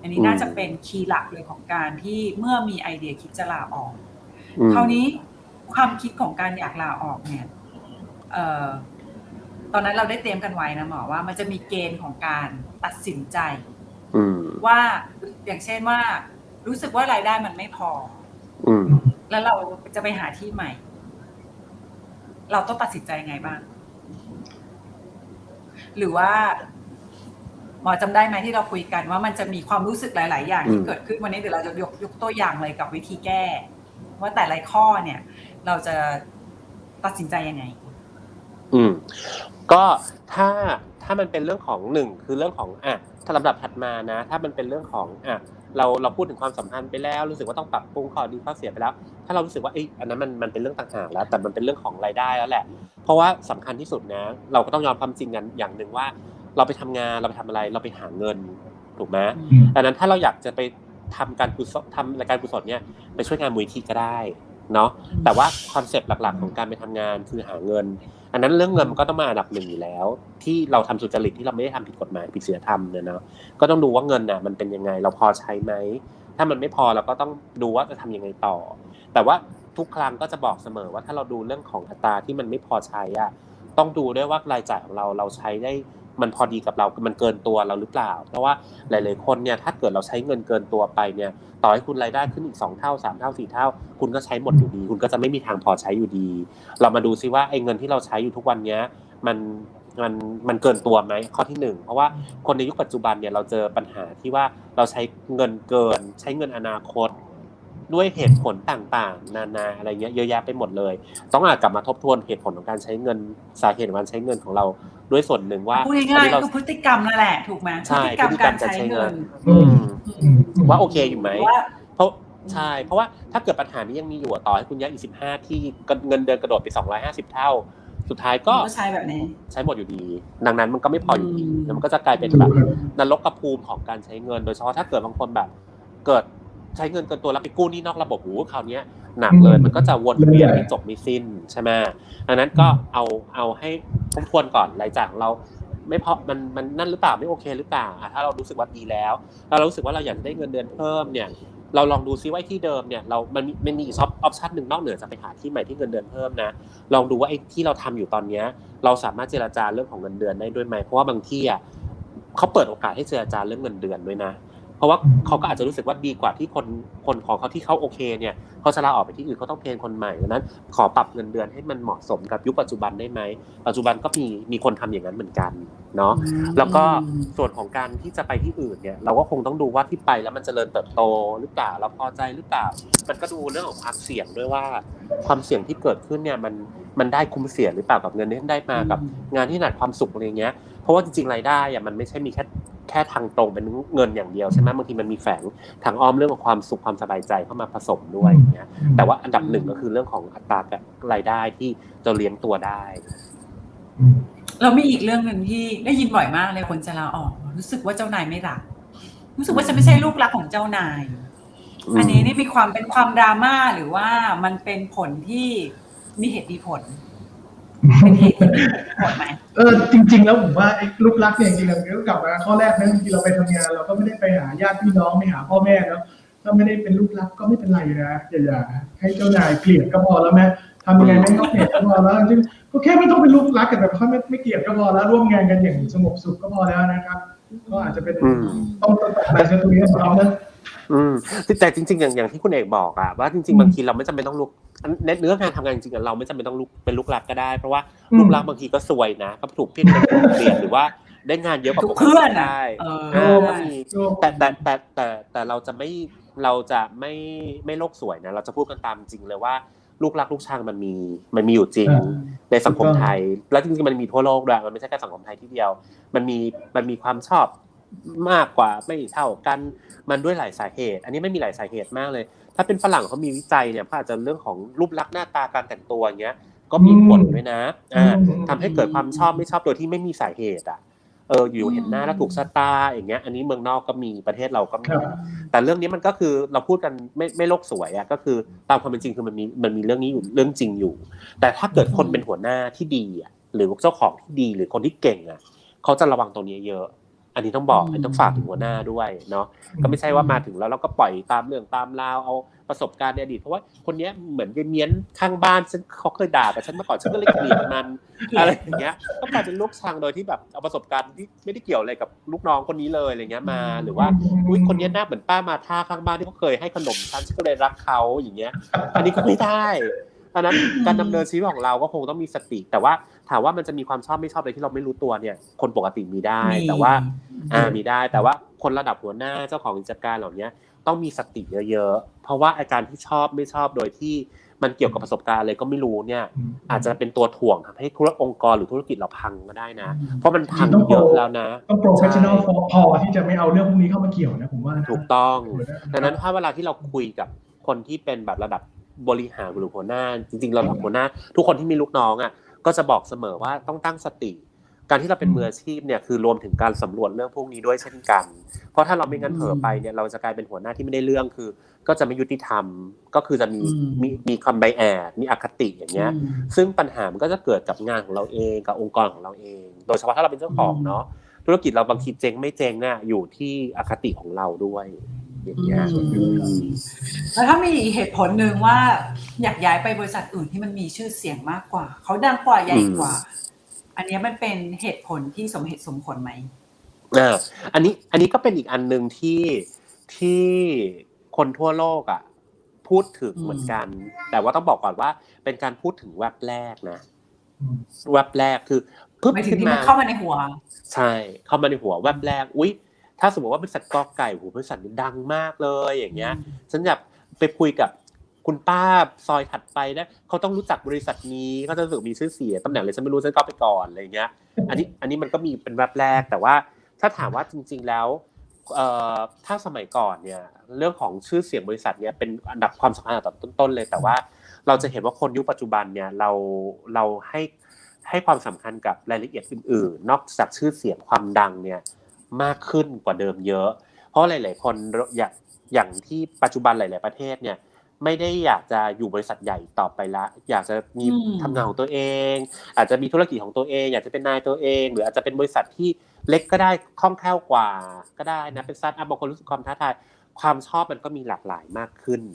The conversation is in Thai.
อันนี้น่าจะเป็นคีย์หลักเลยของการที่เมื่อมีไอเดียคิดจะลาออกอืมคราวนี้ความคิดของการอยากลาออกเนี่ยเอ่อตอนนั้นเราได้เตรียมกันไว้นะหมอว่ามันจะมีเกณฑ์ของการตัดสินใจอืมว่าอย่างเช่นว่า รู้สึกว่ารายได้มันไม่พออืมแล้วเราจะไปหาที่ใหม่ เราต้องตัดสินใจไงบ้าง หรือว่า หมอจำได้ไหมที่เราคุยกันว่ามันจะมีความรู้สึกหลาย ๆ อย่างที่อืมเกิดขึ้นวันนี้เดี๋ยวเราจะยกยกตัวอย่างเลยกับวิธีแก้ ว่าแต่ละข้อเนี่ย เราจะตัดสินใจยังไง อืม ก็ถ้าถ้ามันเป็นเรื่องของหนึ่งคือเรื่องของอะถ้าลำดับถัดมานะ ถ้ามันเป็นเรื่องของอะเราเราพูดถึงความสัมพันธ์ไปแล้ว รู้สึกว่าต้องปรับปรุงข้อดีข้อเสียไปแล้ว ถ้าเรารู้สึกว่าเอ้ยอันนั้นมันมันเป็นเรื่องต่างหากแล้ว แต่มันเป็นเรื่องของรายได้แล้วแหละ เพราะว่าสำคัญที่สุดนะ เราก็ต้องยอมความจริงกันอย่างหนึ่งว่า เราไปทำงานเราไปทำอะไรเราไปหาเงินถูกไหมอืมดังนั้นถ้าเราอยากจะไปทำการกุศลทำรายการกุศลเนี่ยไปช่วยงานมูลที่ก็ได้เนาะแต่ว่าคอนเซปต์หลักๆ ของการไปทำงานคือหาเงิน อันนั้นเรื่องเงินมันก็ต้องมาอันดับหนึ่งอยู่แล้ว ที่เราทำสุจริตที่เราไม่ได้ทำผิดกฎหมายผิดศีลธรรมเนี่ยเนาะก็ต้องดูว่าเงินน่ะมันเป็นยังไงเราพอใช้ไหมถ้ามันไม่พอเราก็ต้องดูว่าจะทำยังไงต่อ แต่ว่าทุกครั้งก็จะบอกเสมอว่าถ้าเราดูเรื่องของอัตราที่มันไม่พอใช้อะต้องดูด้วยว่ารายจ่ายของเราเราใช้ได้ มันพอดีกับเรามันเกินตัวเราหรือเปล่า เพราะว่าหลาย ๆ คนเนี่ยถ้าเกิดเราใช้เงินเกินตัวไปเนี่ยต่อให้คุณรายได้ขึ้นอีกสองเท่าสามเท่าสี่เท่า คุณก็ใช้หมดอยู่ดี คุณก็จะไม่มีทางพอใช้อยู่ดี เรามาดูซิว่าไอ้เงินที่เราใช้อยู่ทุกวันเนี้ยมันมันมันเกินตัวไหมข้อที่หนึ่งเพราะว่าคนในยุคปัจจุบันเนี่ยเราเจอปัญหาที่ว่าเราใช้เงินเกิน ใช้เงินอนาคต ด้วยเหตุผลต่างๆ นานาอะไรเงี้ยเยอะแยะไปหมดเลย ต้องอาจกลับมาทบทวนเหตุผลของการใช้เงินสาเหตุของการใช้เงินของเราด้วยส่วนหนึ่งว่าพูดง่ายๆคือพฤติกรรมนั่นแหละถูกไหมพใช่ฤติกรรมการใช้เงินอืมอืมว่าโอเคอยู่ไหมว่าเพราะใช่เพราะว่าถ้าเกิดปัญหานี้ยังมีอยู่อะต่อให้คุณย้ายอีกสิบห้าที่เงินเดือนกระโดดไปสองร้อยห้าสิบเท่า สุดท้ายก็ก็ใช้แบบนี้ใช้หมดอยู่ดี ดังนั้นมันก็ไม่พออยู่ดีอืมแล้วมันก็จะกลายเป็นแบบนรกกระภูมิของการใช้เงิน โดยเฉพาะถ้าเกิดบางคนแบบเกิด ใช้เงินเกินตัวแล้วไปกู้หนี้นอกระบบหูคราวเนี้ยหนักเลย มันก็จะวนเวียนไม่จบไม่สิ้นใช่ไหมดังนั้นก็เอาเอาให้ทบทวนก่อนรายจ่ายของเราไม่พอมันมันนั่นหรือเปล่าไม่โอเคหรือเปล่าอะถ้าเรารู้สึกว่าดีแล้วแล้วเรารู้สึกว่าเราอยากได้เงินเดือนเพิ่มเนี่ยเราลองดูซิว่าไอ้ที่เดิมเนี่ยเรา มันมีมันมีอีกออปชันหนึ่งนอกเหนือจากไปหาที่ใหม่ที่เงินเดือนเพิ่มนะ ลองดูว่าไอ้ที่เราทำอยู่ตอนเนี้ยเราสามารถเจรจาเรื่องของเงินเดือนได้ด้วยไหมเพราะว่าบางที่อะเขาเปิดโอกาสให้เจรจาเรื่องเงินเดือนด้วยนะ เพราะว่าเขาก็อาจจะรู้สึกว่าดีกว่าที่คนคนของเขาที่เขาโอเคเนี่ยเขาจะลาออกไปที่อื่นเขาต้องเทรนคนใหม่ดังนั้น ขอปรับเงินเดือนให้มันเหมาะสมกับยุคปัจจุบันได้ไหมปัจจุบันก็มีมีคนทำอย่างนั้นเหมือนกันเนาะแล้วก็ส่วนของการที่จะไปที่อื่นเนี่ยเราก็คงต้องดูว่าที่ไปแล้วมันจเจริญเติบโตหรือเปล่าเราพอใจหรือเปล่า มันก็ดูเรื่องของความเสี่ยงด้วยว่า ความเสี่ยงที่เกิดขึ้นเนี่ยมันมันได้คุ้มเสียหรือเปล่ากับเงินที่ได้มากับ งานที่หนักความสุขอะไรเงี้ยเพราะว่าจริงๆรายได้อะมันไม่ใช่มีแค่ แค่ทางตรงเป็นเงินอย่างเดียวใช่ไหมบางทีมันมีแฝงทางอ้อมเรื่องของความสุขความสบายใจเข้ามาผสมด้วยอย่างเงี้ยแต่ว่าอันดับหนึ่งก็คือเรื่องของอัตราแบบรายได้ที่จะเลี้ยงตัวได้อืมเรามีอีกเรื่องหนึ่งที่ได้ยินบ่อยมากเลยคนจะลาออก รู้สึกว่าเจ้านายไม่รัก รู้สึกว่าจะไม่ใช่ลูกรักของเจ้านายอืมอันนี้นี่มีความเป็นความดราม่าหรือว่ามันเป็นผลที่มีเหตุมีผล เป็นเหตุที่มีผลไหมเออจริง ๆ แล้วผมว่าไอ้ลูกรักเนี่ยจริงๆเราก็กลับมาข้อแรกนะจริงๆเราไปทำงาน เราก็ไม่ได้ไปหาญาติพี่น้องไปหาพ่อแม่แล้วถ้าไม่ได้เป็นลูกรักก็ไม่เป็นไรนะอย่าอย่าให้เจ้านายเกลียดก็พอแล้วแม่ทำยังไงไม่ให้เขาเกลียดก็พอแล้วจริงๆก็แค่ไม่ต้องเป็นลูกรักกันแบบเขาไม่ไม่เกลียดก็พอแล้วร่วมงานกันอย่างสงบสุขก็พอแล้วนะครับ ก็อาจจะเป็นอืมต้องตัดอะไรสักตรงนี้ของเรานะอืมแต่จริง ๆ อย่างอย่างที่คุณเอกบอกอะว่าจริงอืมๆบางทีเราไม่จำเป็นต้องลุก เนื้อเนื้องานทำงานจริงๆอะเราไม่จำเป็นต้องลุกเป็นลูกรักก็ได้ เพราะว่าอืมลูกรักบางทีก็ซวยนะก็ถูกพี่เป็นถูกเปลี่ยนหรือว่าได้งานเยอะกว่าทุกปกเพื่อนติอะ ได้เอออ่าก็มีโยมแต่แต่แต่แต่แต่เราจะไม่เราจะไม่ไม่โลกสวยนะ เราจะพูดกันตามจริงเลยว่าลูกรักลูกชังมันมีมันมีอยู่จริงอ่าในสังคมไทย แล้วจริงๆมันมีทั่วโลกด้วยมันไม่ใช่แค่สังคมไทยที่เดียว มันมีมันมีความชอบ มากกว่าไม่เท่ากันมันด้วยหลายสาเหตุ อันนี้ไม่มีหลายสาเหตุมากเลย ถ้าเป็นฝรั่งเขามีวิจัยเนี่ยเขาอาจจะเรื่องของรูปลักษณ์หน้าตาการแต่งตัวอย่างเงี้ยก็มีผลด้วยนะอ่าทำให้เกิดความชอบไม่ชอบโดยที่ไม่มีสาเหตุอะเอออยู่เห็นหน้าแล้วถูกสตาร์อย่างเงี้ยอันนี้เมืองนอกก็มีประเทศเราก็มีแต่เรื่องนี้มันก็คือเราพูดกันไม่ไม่โลกสวยอะก็คือตามความเป็นจริงคือมันมีมันมีเรื่องนี้อยู่เรื่องจริงอยู่ แต่ถ้าเกิดคนเป็นหัวหน้าที่ดีอะหรือเจ้าของที่ดีหรือคนที่เก่งอะเขาจะระวังตรงนี้เยอะ อันนี้ต้องบอกอืมอันนี้ต้องฝากถึงหัวหน้าด้วยเนาะก็ไม่ใช่ว่ามาถึงแล้วเราก็ปล่อยตามเรื่องตามราวเอาประสบการณ์ในอดีตเพราะว่าคนเนี้ยเหมือนยายเมียนข้างบ้านฉันเขาเคยด่ากับฉันมาก่อนฉันก็เลยเกลียดมันอะไรอย่างเงี้ยก็กลายเป็นลูกชังโดยที่แบบเอาประสบการณ์ที่ไม่ได้เกี่ยวอะไรกับลูกน้องคนนี้เลยอะไรเงี้ยมา หรือว่าอุ้ยคนเนี้ยหน้าเหมือนป้ามาท่าข้างบ้านที่เขาเคยให้ขนมฉันฉันก็เลยรักเขาอย่างเงี้ย อันนี้ก็ไม่ได้อันนั้นการดำเนินชีวิตของเราก็คงต้องมีสติแต่ว่า ถามว่ามันจะมีความชอบไม่ชอบอะไรที่เราไม่รู้ตัวเนี่ย คนปกติมีได้ แต่ว่าอ่ามีได้ แต่ว่าคนระดับหัวหน้าเจ้าของกิจการเหล่านี้ต้องมีสติเยอะๆ เพราะว่าอาการที่ชอบไม่ชอบโดยที่มันเกี่ยวกับประสบการณ์อะไรก็ไม่รู้เนี่ย อาจจะเป็นตัวถ่วงทำให้ธุรองค์กรหรือธุรกิจเราพังก็ได้นะ เพราะมันพังเยอะแล้วนะ ต้องโปรเฟชชั่นอลพอที่จะไม่เอาเรื่องพวกนี้เข้ามาเกี่ยวนะผมว่านะถูกต้องหัวหาดังนั้นถ้าเวลาที่เราคุยกับคนที่เป็นแบบระดับบริหารหรือหัวหน้า จริงๆเราแบบหัวหน้า ทุกคนที่มีลูกน้องอะ ก็จะบอกเสมอว่าต้องตั้งสติ การที่เราเป็นมืออาชีพเนี่ยคือรวมถึงการสำรวจเรื่องพวกนี้ด้วยเช่นกัน เพราะถ้าเราไม่งั้นเผลอไปเนี่ยเราจะกลายเป็นหัวหน้าที่ไม่ได้เรื่องคือ ก็จะไม่ยุติธรรม ก็คือจะมีอืมมีมีคำไบแอดมีอคติอย่างเงี้ย ซึ่งปัญหามันก็จะเกิดกับงานของเราเองกับองค์กรของเราเอง โดยเฉพาะถ้าเราเป็นเจ้าของเนาะธุรกิจเราบางทีเจ๊งไม่เจ๊งเนี่ยอยู่ที่อคติของเราด้วย อย่างเงี้ยอืมอืมแล้วถ้ามีอีกเหตุผลหนึ่งว่า อยากย้ายไปบริษัทอื่นที่มันมีชื่อเสียงมากกว่า เขาดังกว่าใหญ่กว่า อันเนี้ยมันเป็นเหตุผลที่สมเหตุสมผลไหมอ่าอันนี้อันนี้ก็เป็นอีกอันหนึ่งที่ที่คนทั่วโลกอะ พูดถึงอืมเหมือนกัน แต่ว่าต้องบอกก่อนว่า เป็นการพูดถึงแวบแรกนะอืมแวบแรกคือปึ๊บไม่ถึงขึ้นที่มามันเข้ามาในหัว ใช่ เข้ามาในหัวแวบแรก อุ๊ย ถ้าสมมติว่าบริษัทกอไก่โหบริษัทนี้ดังมากเลยอย่างเงี้ยฉันอยากไปคุยกับคุณป้าซอยถัดไปนะเขาต้องรู้จักบริษัทนี้เขาจะรู้สึกมีชื่อเสียงตำแหน่งเลยฉันไม่รู้ฉันก็ไปก่อนอะไรอย่างเงี้ย อันนี้อันนี้มันก็มีเป็นแวบแรกแต่ว่าถ้าถามว่าจริง ๆแล้วเอ่อถ้าสมัยก่อนเนี่ยเรื่องของชื่อเสียงบริษัทเนี่ยเป็นอันดับความสำคัญอันดับต้นๆเลย แต่ว่าเราจะเห็นว่าคนยุคปัจจุบันเนี่ยเราเราให้ให้ความสำคัญกับรายละเอียดอื่นๆ นอกจากชื่อเสียงความดังเนี่ย มากขึ้นกว่าเดิมเยอะ เพราะหลาย ๆ คนอยากอย่างที่ปัจจุบันหลาย ๆ ประเทศเนี่ยไม่ได้อยากจะอยู่บริษัทใหญ่ต่อไปละ อยากจะมีอืมทำงานของตัวเอง อาจจะมีธุรกิจของตัวเอง อยากจะเป็นนายตัวเอง หรืออาจจะเป็นบริษัทที่เล็กก็ได้คล่องแคล่วกว่า ก็ได้นะเป็นสตาร์ทอัพบางคนรู้สึกความท้าทาย ความชอบมันก็มีหลากหลายมากขึ้น